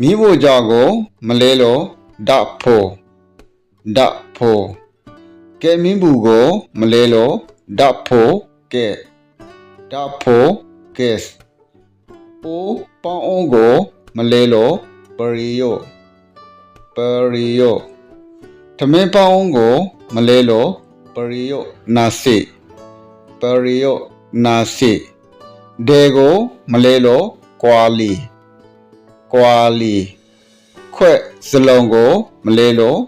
မိဖို့ကြောင့်ကိုမလဲလို့ဓာဖို့ဓာဖို့ကဲမိဘူးကိုမလဲလို့ဓာဖို့ကဲဓာဖို့ကဲအိုးပေါင်းအောင်ကိုမလဲလို့ပရိယပရိယသမင်းပေါင်းအောင်ကိုမလဲလို့ပရိယနာစီပရိယနာစီဒေကိုမလဲလို့ကွာလီ ကွာလီခွက်စလုံးကိုမလဲလို့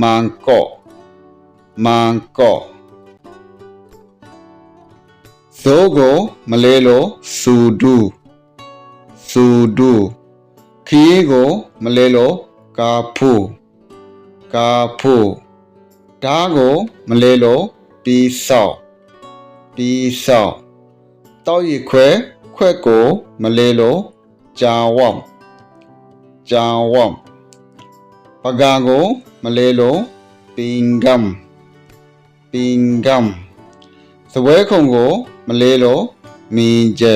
မန်ကော့မန်ကော့ဇိုးကိုမလဲလို့စူဒူစူဒူခီးကိုမလဲလို့ကာဖူကာဖူဓားကိုမလဲလို့ပီဆောက်ပီဆောက်တောက်ရခွဲခွက်ကိုမလဲလို့ဂျာဝမ် จาวมปากาโกมะเลโลปิงกัมปิงกัมสวဲခုံကိုမလဲလို့မင်းကျဲ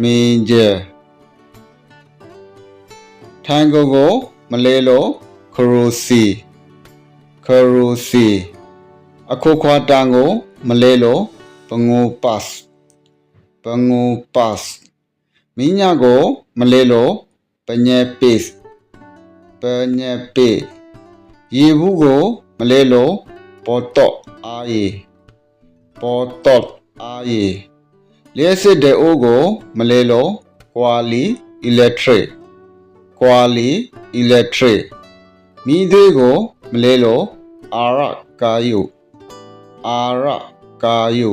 မင်းကျဲထန်ကိုကိုမလဲလို့ခရိုစီခရိုစီအခုခွာတန်ကိုမလဲလို့ပငိုပတ်စ်ပငိုပတ်စ်မင်းညာကိုမလဲလို့ ပညက်ပစ်ပညက်ပစ်ရေဘူးကိုမလဲလို့ပေါ်တော့အာရီပေါ်တော့အာရီလျှက်စစ်တဲ့အိုးကိုမလဲလို့ကွာလီအီလက်ထရစ်ကွာလီအီလက်ထရစ်မိသေးကိုမလဲလို့အာရကာယုအာရကာယု